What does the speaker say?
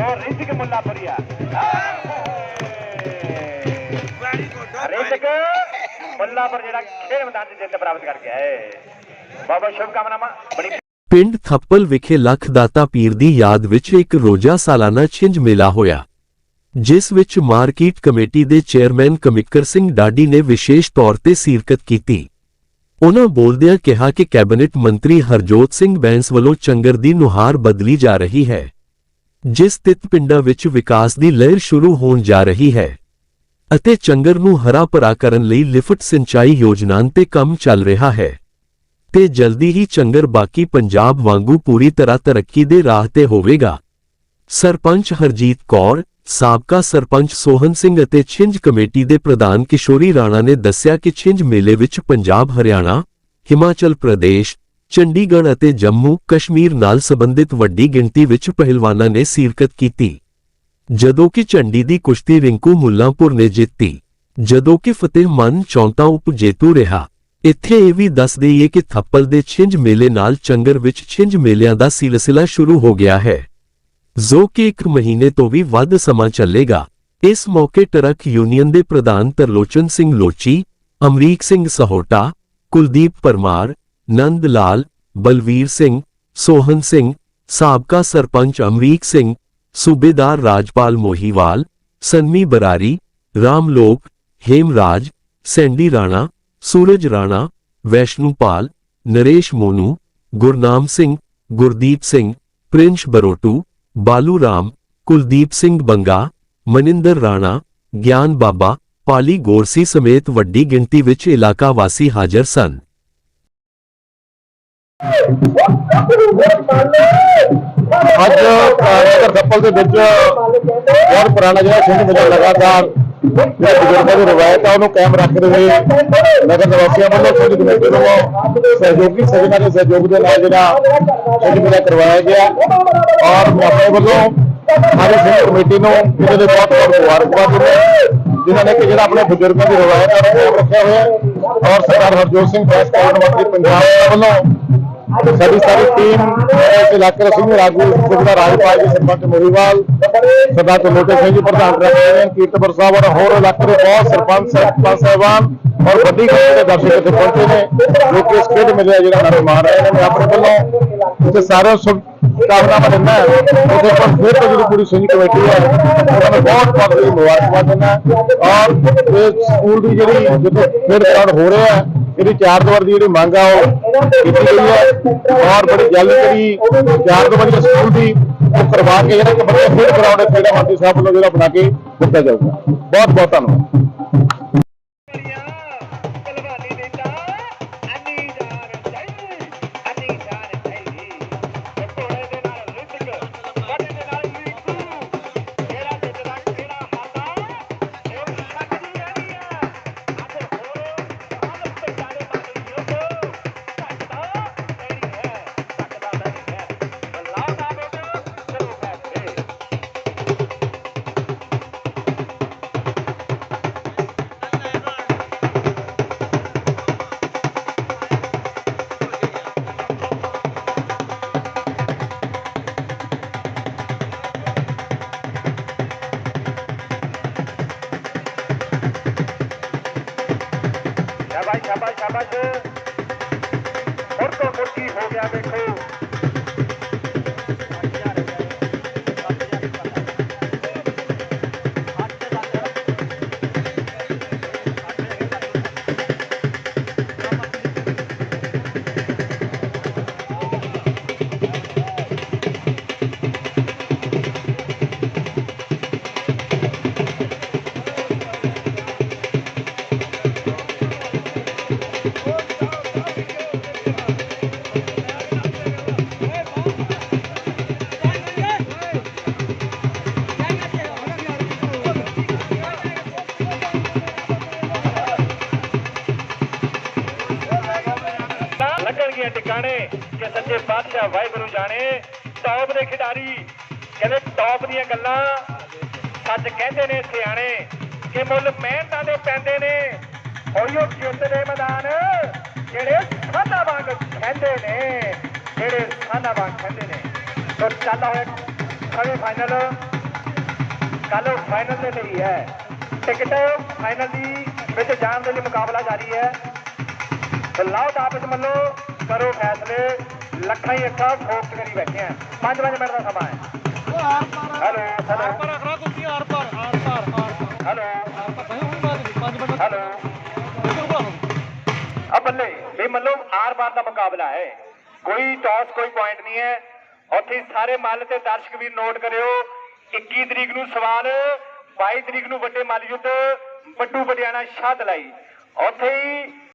So Rizak Mullapuria very good Rizak Mullapur ਜਿਹੜਾ ਖੇਡ ਮੈਦਾਨ 'ਚ ਜਿੱਤ ਪ੍ਰਾਪਤ ਕਰ ਗਿਆ ਹੈ ਬਹੁਤ ਬਹੁਤ ਸ਼ੁਭਕਾਮਨਾਵਾਂ ਬੜੀ ਪਿੰਡ ਥੱਪਲ ਵਿਖੇ ਲੱਖ ਦਾਤਾ ਪੀਰ ਦੀ ਯਾਦ ਵਿੱਚ ਇੱਕ ਰੋਜ਼ਾ ਸਾਲਾਨਾ ਛਿੰਝ ਮੇਲਾ ਹੋਇਆ ਜਿਸ ਵਿੱਚ ਮਾਰਕੀਟ ਕਮੇਟੀ ਦੇ ਚੇਅਰਮੈਨ ਕਮਿਕਰ ਸਿੰਘ ਡਾਡੀ ਨੇ ਵਿਸ਼ੇਸ਼ ਤੌਰ ਤੇ ਸ਼ਿਰਕਤ ਕੀਤੀ ਉਨ੍ਹਾਂ ਬੋਲਦਿਆਂ ਕਿਹਾ ਕਿ ਕੈਬਨਿਟ ਮੰਤਰੀ ਹਰਜੋਤ ਸਿੰਘ ਬੈਂਸ ਵੱਲੋਂ ਚੰਗਰ ਦੀ ਨੁਹਾਰ ਬਦਲੀ ਜਾ ਰਹੀ ਹੈ ਜਿਸ ਤਿਤ ਪਿੰਡਾਂ ਵਿੱਚ ਵਿਕਾਸ ਦੀ ਲਹਿਰ ਸ਼ੁਰੂ ਹੋਣ ਜਾ ਰਹੀ ਹੈ ਅਤੇ ਚੰਗਰ ਨੂੰ ਹਰਾ ਭਰਾ ਕਰਨ ਲਈ ਲਿਫਟ ਸਿੰਚਾਈ ਯੋਜਨਾ ਤੇ ਕੰਮ ਚੱਲ ਰਿਹਾ ਹੈ ਤੇ ਜਲਦੀ ਹੀ ਚੰਗਰ ਬਾਕੀ ਪੰਜਾਬ ਵਾਂਗੂ ਪੂਰੀ ਤਰ੍ਹਾਂ ਤਰੱਕੀ ਦੇ ਰਾਹ ਤੇ ਹੋਵੇਗਾ। ਸਰਪੰਚ ਹਰਜੀਤ ਕੌਰ, ਸਾਬਕਾ ਸਰਪੰਚ ਸੋਹਨ ਸਿੰਘ ਅਤੇ ਛਿੰਝ ਕਮੇਟੀ ਦੇ ਪ੍ਰਧਾਨ ਕਿਸ਼ੋਰੀ ਰਾਣਾ ਨੇ ਦੱਸਿਆ ਕਿ ਛਿੰਝ ਮੇਲੇ ਵਿੱਚ ਪੰਜਾਬ, ਹਰਿਆਣਾ, ਹਿਮਾਚਲ ਪ੍ਰਦੇਸ਼ ਚੰਡੀਗੜ੍ਹ ਅਤੇ ਜੰਮੂ ਕਸ਼ਮੀਰ ਨਾਲ ਸੰਬੰਧਿਤ ਵੱਡੀ ਗਿਣਤੀ ਵਿੱਚ ਪਹਿਲਵਾਨਾਂ ਨੇ ਸ਼ਿਰਕਤ ਕੀਤੀ। ਜਦੋਂ ਕਿ ਝੰਡੀ ਦੀ ਕੁਸ਼ਤੀ ਰਿੰਕੂ ਮੁੱਲਾਂਪੁਰ ਨੇ ਜਿੱਤੀ। ਜਦੋਂ ਕਿ ਫਤਿਹ ਮਨ ਚੌਂਤਾ ਉਪ ਜੇਤੂ ਰਿਹਾ। ਇੱਥੇ ਇਹ ਵੀ ਦੱਸ ਦਈਏ ਕਿ ਥੱਪਲ ਦੇ ਛਿੰਝ ਮੇਲੇ ਨਾਲ ਚੰਗਰ ਵਿੱਚ ਛਿੰਝ ਮੇਲਿਆਂ ਦਾ ਸਿਲਸਿਲਾ ਸ਼ੁਰੂ ਹੋ ਗਿਆ ਹੈ। ਜੋ ਕਿ ਇੱਕ ਮਹੀਨੇ ਤੋਂ ਵੀ ਵੱਧ ਸਮਾਂ ਚੱਲੇਗਾ। ਇਸ ਮੌਕੇ ਟਰੱਕ ਯੂਨੀਅਨ ਦੇ ਪ੍ਰਧਾਨ ਤਰਲੋਚਨ ਸਿੰਘ ਲੋਚੀ, ਅਮਰੀਕ ਸਿੰਘ ਸਹੋਟਾ, ਕੁਲਦੀਪ ਪਰਮਾਰ ਨੰਦ ਲਾਲ, ਬਲਵੀਰ ਸਿੰਘ, ਸੋਹਨ ਸਿੰਘ, ਸਾਬਕਾ ਸਰਪੰਚ ਅਮਰੀਕ ਸਿੰਘ, ਸੂਬੇਦਾਰ ਰਾਜਪਾਲ ਮੋਹੀਵਾਲ, ਸੰਮੀ ਬਰਾਰੀ, ਰਾਮਲੋਕ, ਹੇਮਰਾਜ, ਸੈਂਡੀ ਰਾਣਾ, ਸੂਰਜ ਰਾਣਾ, ਵੈਸ਼ਨੂਪਾਲ, ਨਰੇਸ਼ ਮੋਨੂ, ਗੁਰਨਾਮ ਸਿੰਘ, ਗੁਰਦੀਪ ਸਿੰਘ, ਪ੍ਰਿੰਸ ਬਰੋਟੂ, ਬਾਲੂ ਰਾਮ, ਕੁਲਦੀਪ ਸਿੰਘ ਬੰਗਾ, ਮਨਿੰਦਰ ਰਾਣਾ, ਗਿਆਨ ਬਾਬਾ, ਪਾਲੀ ਗੋਰਸੀ ਸਮੇਤ ਵੱਡੀ ਗਿਣਤੀ ਵਿੱਚ ਇਲਾਕਾ ਵਾਸੀ ਹਾਜ਼ਰ ਸਨ। ਅੱਜ ਨਗਰ ਥੱਪਲ ਦੇ ਵਿੱਚ ਬਹੁਤ ਪੁਰਾਣਾ ਜਿਹੜਾ ਸਿੰਘ ਮੇਲਾ ਲਗਾਤਾਰ ਬਜ਼ੁਰਗਾਂ ਦੀ ਰਵਾਇਤ ਆ, ਉਹਨੂੰ ਕਾਇਮ ਰੱਖਦੇ ਹੋਏ ਨਗਰ ਨਿਵਾਸੀਆਂ ਵੱਲੋਂ ਸਿੰਘ ਕਮੇਟੀ ਵੱਲੋਂ ਸਹਿਯੋਗੀ ਸਜਣਾ ਦੇ ਸਹਿਯੋਗ ਦੇ ਨਾਲ ਜਿਹੜਾ ਸਿੰਘ ਮੇਲਾ ਕਰਵਾਇਆ ਗਿਆ ਔਰ ਆਪਣੇ ਵੱਲੋਂ ਸਾਰੇ ਸਿੰਘ ਕਮੇਟੀ ਨੂੰ ਇਹਦੇ ਲਈ ਬਹੁਤ ਬਹੁਤ ਮੁਬਾਰਕਬਾਦ ਦਿੰਦਾ ਜਿਨ੍ਹਾਂ ਨੇ ਕਿ ਜਿਹੜਾ ਆਪਣੇ ਬਜ਼ੁਰਗਾਂ ਦੀ ਰਵਾਇਤ ਆ ਉਹਨੂੰ ਰੱਖਿਆ ਹੋਇਆ ਹੈ। ਔਰ ਸਰਦਾਰ ਹਰਜੋਤ ਸਿੰਘ ਫੈਸ ਕਾਰਨ ਮੰਤਰੀ ਪੰਜਾਬ ਵੱਲੋਂ ਵੱਲੋਂ ਸਾਡੀ ਸਾਰੀ ਟੀਮ ਇਸ ਇਲਾਕੇ ਦੇ ਸੀਨੀਅਰ ਆਗੂ ਸੁਖਦਾ ਰਾਜਪਾਲ ਜੀ, ਸਰਪੰਚ ਮੋਹੀਵਾਲ ਸਰਦਾਰ ਤਲੋਟੇ ਸਿੰਘ ਜੀ, ਪ੍ਰਧਾਨ ਰੱਖਦੇ ਕੀਰਤਪੁਰ ਸਾਹਿਬ ਔਰ ਹੋਰ ਇਲਾਕੇ ਦੇ ਬਹੁਤ ਸਰਪੰਚ ਸਰਪੰਚ ਸਾਹਿਬਾਨ ਔਰ ਵੱਡੀ ਗਿਣਤੀ ਦੇ ਦਰਸ਼ਕ ਇੱਥੇ ਪਹੁੰਚੇ ਨੇ, ਜੋ ਇਸ ਖੇਡ ਮੇਲੇ ਜਿਹੜਾ ਨਾਮ ਮਾਰ ਰਹੇ ਨੇ ਮੈਂ ਆਪਣੇ ਵੱਲੋਂ ਇੱਥੇ ਸਾਰੇ ਸ਼ੁਭਕਾਮਨਾਵਾਂ ਦਿੰਦਾ ਹਾਂ। ਉੱਥੇ ਪਰ ਫਿਰ ਤੋਂ ਜਿਹੜੀ ਪੂਰੀ ਸਿੰਘ ਕਮੇਟੀ ਹੈ, ਉਹਨਾਂ ਨੂੰ ਬਹੁਤ ਬਹੁਤ ਮੁਬਾਰਕਬਾਦ ਦਿੰਦਾ ਔਰ ਇਹ ਸਕੂਲ ਦੀ ਜਿਹੜੀ ਜਿੱਥੇ ਖੇਡ ਗਰਾਊਂਡ ਹੋ ਰਿਹਾ ਹੈ ਇਹਦੀ ਚਾਰ ਦੀਵਾਰ ਦੀ ਜਿਹੜੀ ਮੰਗ ਆ, ਉਹ ਕੀਤੀ ਗਈ ਹੈ ਔਰ ਬੜੀ ਜਲਦੀ ਜਿਹੜੀ ਚਾਰ ਦੀਵਾਰੀ ਸਕੂਲ ਦੀ, ਉਹ ਕਰਵਾ ਕੇ ਜਿਹੜਾ ਕਿ ਬੜੇ ਖੇਡ ਗਰਾਊਂਡ ਮੰਤਰੀ ਸਾਹਿਬ ਵੱਲੋਂ ਜਿਹੜਾ ਬਣਾ ਕੇ ਦਿੱਤਾ ਜਾਊਗਾ। ਬਹੁਤ ਬਹੁਤ ਧੰਨਵਾਦ। ਸ਼ਾਬਾਸ਼ ਸ਼ਾਬਾਸ਼ ਸ਼ਾਬਾਸ਼ ਹੋਰ ਤੋਂ ਮੁਰਗੀ ਹੋ ਗਿਆ ਵੇਖੋ ਲੱਗਣਗੀਆਂ ਟਿਕਾਣੇ ਕਿ ਸੱਚੇ ਪਾਤਸ਼ਾਹ ਵਾਹਿਗੁਰੂ ਜਾਣੇ ਟੌਪ ਦੇ ਖਿਡਾਰੀ ਕਹਿੰਦੇ ਟੌਪ ਦੀਆਂ ਗੱਲਾਂ ਸੱਚ ਕਹਿੰਦੇ ਨੇ ਸਿਆਣੇ ਕਿ ਮੁੱਲ ਮਿਹਨਤਾਂ ਦੇ ਪੈਂਦੇ ਨੇ ਹੋਈਓ ਜਿੱਤਦੇ ਮੈਦਾਨ ਜਿਹੜੇ ਸਾਨਾ ਵਾਂਗ ਖੈਂਦੇ ਨੇ ਜਿਹੜੇ ਸਾਨਾ ਵਾਂਗ ਖੈਂਦੇ ਨੇ ਸੋ ਚੱਲ ਹੋਏ ਖੜੇ ਫਾਈਨਲ ਕੱਲ ਫਾਈਨਲ ਦੇ ਲਈ ਹੈ ਟਿਕਟ ਫਾਈਨਲ ਦੀ ਵਿੱਚ ਜਾਣ ਦੇ ਲਈ ਮੁਕਾਬਲਾ ਜਾਰੀ ਹੈ ਤੇ ਲਾਓ ਤਾਂ ਆਪਸ ਮੰਨੋ ਕਰੋ ਫੈਸਲੇ। ਲੱਖਾਂ ਹੀ ਅੱਖਾਂ ਫੋਕਸ ਕਰੀ ਬੈਠੇ ਆ। 5-5 ਮਿੰਟ ਦਾ ਸਮਾਂ ਹੈ। Hello hello. ਪਰ ਅਖਰਾ ਤੁਸੀਂ ਆਰ ਪਰ ਆਰ ਪਰ ਆਰ ਪਰ ਹੈਲੋ। ਆਰ ਪਰ ਨਹੀਂ ਹੁਣ ਬਾਅਦ 5 ਮਿੰਟ ਹੈਲੋ। ਆ ਬੱਲੇ ਇਹ ਮੰਨ ਆਰ ਪਾਰ ਦਾ ਮੁਕਾਬਲਾ ਹੈ। ਕੋਈ ਟਾਸ ਕੋਈ ਪੁਆਇੰਟ ਨਹੀਂ ਹੈ। ਉੱਥੇ ਸਾਰੇ ਮੱਲ ਤੇ ਦਰਸ਼ਕ ਵੀ ਨੋਟ ਕਰਿਓ। 21 ਤਰੀਕ ਨੂੰ ਸਵਾਲ 22 ਤਰੀਕ ਨੂੰ ਵੱਡੇ ਮੱਲ ਯੁੱਧ ਬੱਟੂ ਪਟਿਆਣਾ ਸ਼ਾਹ ਦਲਾਈ ਉੱਥੇ ਹੀ